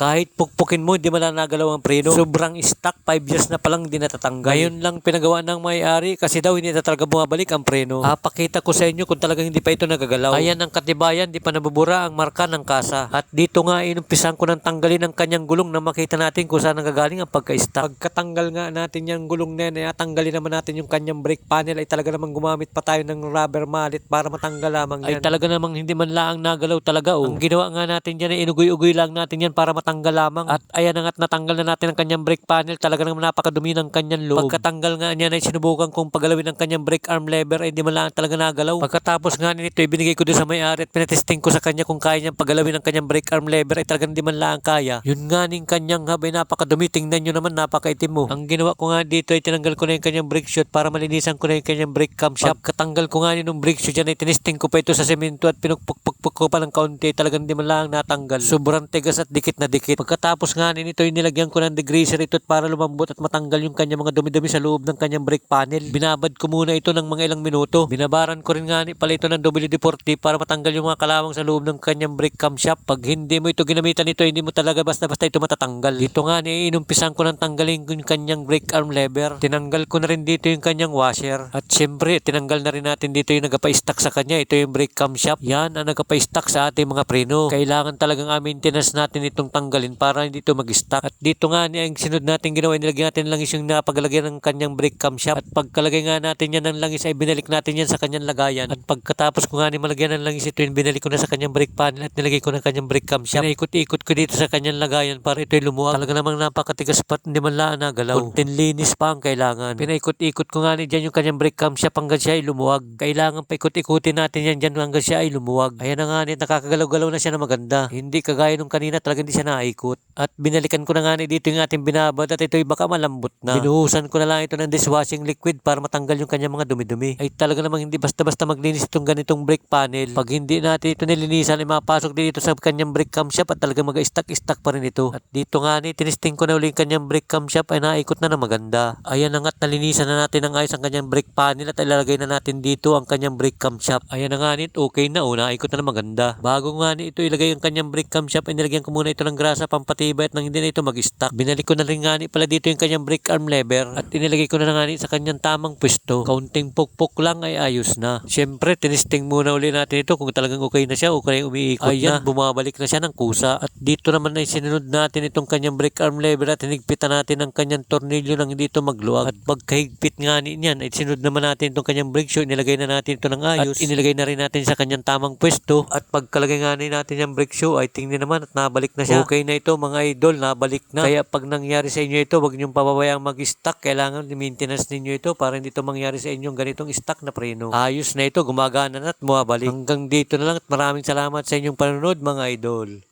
Kahit pukpukin mo, hindi mo na nagalaw ang preno. Sobrang stock, 5 years na palang hindi natatanggal. Ngayon lang pinagawa ng may-ari kasi daw hindi na talaga bumabalik ang preno. Papakita ko sa inyo kung talagang hindi pa ito nagagalaw. Ayan ang katibayan, di pa nabubura ang marka ng kasa. At dito nga, inumpisan ko ng tanggalin ang kanyang gulong na makita natin kung saan nagagaling ang pagka-stock. Pagkatanggal nga natin yung gulong na yan, ay tanggalin naman natin yung kanyang brake panel ay talaga namang gumamit pa tayo ng rubber mallet para matanggal lamang yan. Ay talaga namang hindi man lang nagalaw talaga oh. Ang ginawa nga natin dyan ay inugoy-ugoy lang natin yan para matanggal lamang. At ayan na nga't natanggal na natin ang kanyang brake panel. Talaga namang napakadumi ng kanyang loob. Pagkatanggal nga niyan ay sinubukan kong pagalawin ang kanyang brake arm lever ay hindi man lang talaga nagalaw. Pagkatapos nga nito ibinigay ko doon sa may-ari at pinatesting ko sa kanya kung kaya niyang pagalawin ang kanyang brake arm lever ay talagang hindi man lang kaya. Yun nga ning kanyang hub ay napakadumi. Tingnan nyo naman napakaitim mo. Ang ginawa ko nga dito ay tinanggal ko na yung kanyang brake shoot para malinisan ko na yung kanyang brake camshaft. Pagkatanggal ko nga yung brake shoot yan ay tinesting ko pa ito sa semento at pinukpukpukpuk ko pa ng kaunti. Talagang hindi man lang natanggal. Sobrang tigas at dikit na dikit. Pagkatapos nga nito ay nilagyan ko ng degreaser ito para lumambot at matanggal yung kanyang mga dumi-dumi sa loob ng kanyang brake panel. Binabad ko muna ito ng mga ilang minuto. Binabaran ko rin nga ni pala ito ng WD-40 para matanggal yung mga kalawang sa loob ng kanyang brake camshaft. Pag hindi mo ito ginamitan ito, hindi mo talaga basta-basta ito matatanggal. Dito nga ni inumpisan ko ng tanggalin yung kanyang brake arm lever. Tinanggal ko na rin dito yung kanyang washer. At syempre, tinanggal na rin natin dito yung nagapa-stack sa kanya. Ito yung brake camshaft. Yan ang nagapa-stack sa ating mga preno. Kailangan talagang ang maintenance natin itong tanggalin para hindi ito mag-stack. At dito nga ni ang sinod natin ginawa, nilagyan natin langis yung napagalagyan ng kanyang brake camshaft. At pagkalagay nga natin yan ng langis ay binalik natin yan sa kanyang lagayan. At pagkatapos ko nga ni malagyan ng langis ito, binalik ko na sa kanyang brake panel at nilagay ko ng kanyang brake camshaft. Pinaikot-ikot ko dito sa kanyang lagayan para ito'y lumuwag. Talaga namang napakatigas pa at hindi man lang nagalaw. Kunting linis pa ang kailangan. Pinaikot-ikot ko nga ni dyan yung kanyang brake camshaft hanggang siya ay lumuwag. Kailangan paikot-ikutin natin yan dyan hanggang siya ay lumuwag. Ayan na nga ni, nakakagalaw-galaw na siya na maganda. Hindi kagaya nung kanina talaga hindi siya naikot. At binalikan ko na nga dito yung ating binabad at ito'y baka malambot na. Binuhusan ko na lang ito ng dishwashing liquid para matanggal yung kanyang mga dumi-dumi. Ay talaga namang hindi basta-basta maglinis itong ganitong brake panel. Pag hindi natin ito nilinisan ay mapasok din dito sa kanyang brake camshaft at talaga mag-stack-stack pa rin ito. At dito nga ni, tinisting ko na uli yung kanyang brake camshaft ay naikot na na maganda. Ayan na nga't nalinisan na natin ng ayos ang kanyang brake panel at ilalagay na natin dito ang kanyang brake camshaft. Ayan na nga ni, okay na o, naikot na na maganda. Bago nga ni ito ilagay ang kanyang brake camshaft ay nilagyan ko muna ito ng grasa pampatibay at nang hindi na ito mag-stack. Binalik ko na rin nga ni pala dito yung kanyang brake arm lever at inilagay ko na nga ni sa kanyang tamang pwesto. Kaunting pukpok lang ay ayos na. Siyempre, tinisting muna uli natin ito kung talagang okay na siya o kaya umiikot Ayan, na. bumabalik na siya ng kusa. At dito naman ay sinunod natin itong kanyang brake arm lever at hinigpitan natin ang kanyang tornilyo nang hindi ito magluwag. At pagkahigpit nga ni niyan ay sinunod naman natin itong kanyang brake shoe. Inilagay na natin ito ng ayos. At inilagay na rin natin sa kanyang tamang pwesto. At pagkalagay nga ni natin yung brake shoe ay tingnan naman at nabalik na siya. Okay na ito mga idol, nabalik na. Kaya pag nangyari sa inyo ito, wag niyong pababayang mag-stack. Kailangan maintenance ninyo ito para hindi ito mangyari sa inyong ganitong stock na preno. Ayos na ito, gumagana na at bumabalik. Hanggang dito na lang at maraming salamat sa inyong panonood mga idol.